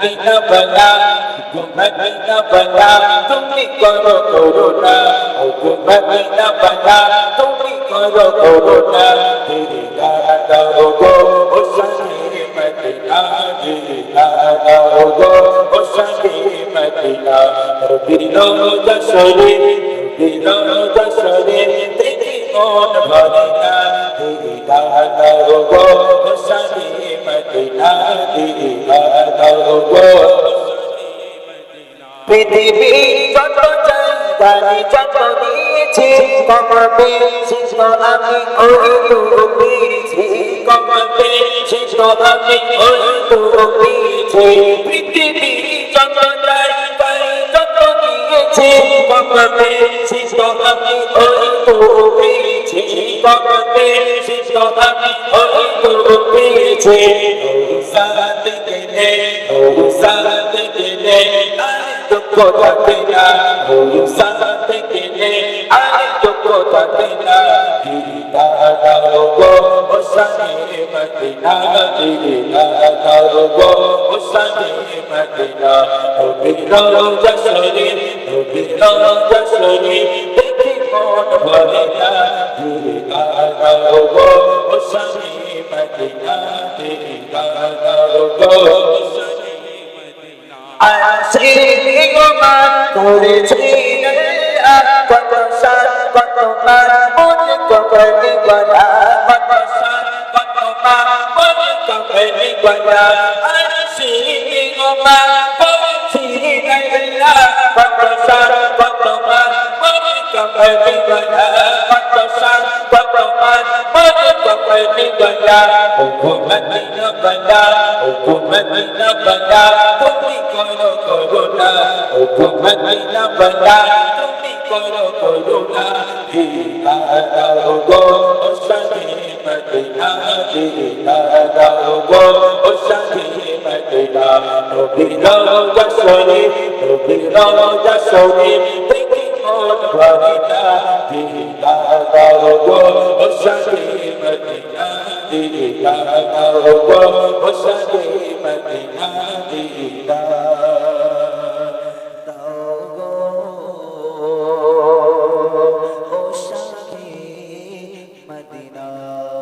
Medina গো Medina বালা, তুমি করো করুণা। ও Medina বালা, তুমি করো করুণা। তেরি দাদা গো ও সাথে মদিনা তেরি দাদা গো ও সাথে মদিনা দিলো দশরে দিলো দশরে দেখি মন ভরে না তেরি দাদা গো ও সাথে মদিনা তেরি দাদা পৃথিবী যত জায়গায় যত দিয়েছি কমর পেয়েছি তো আমি ওই তো পেয়েছি কমর পেয়েছি তো আমি ওই তো পেয়েছি পৃথিবী যত জায়গায় যত দিয়েছি কমর পেয়েছি তো আমি ওই তো পেয়েছি কমর পেয়েছি তো আমি ওই তো পেয়েছি গেলে দুঃখ থাকে না ভুলু সাথে গেলে আরে দুঃখ থাকে না দিদি দাদা গো ও মদিনা দিদি দাদা গো ও মদিনা ও বিলো জসরে ও দেখি মন ভরে না দিদি দাদা গো ও মদিনা দিদি দাদা গো ও সাথে গোমান করেছি কত সাত কত মনে কবলি গলা, কত সাত কত মনে কবলি গলা। আসিনি গোমান করেছি কবলি গলা হুকুমতি না গলা হুকুমতি না গলা তুমি করো করুণা হুকুমতি না গলা তুমি করো করুণা দিদা দাও গো ও সাথে মদিনা দিদা দাও গো ও সাথে মদিনা নবীর জসরে নবীর জসরে দেখি মন ভরে না দিদা مدینہ وہ حسن مدینہ جیتا مدینہ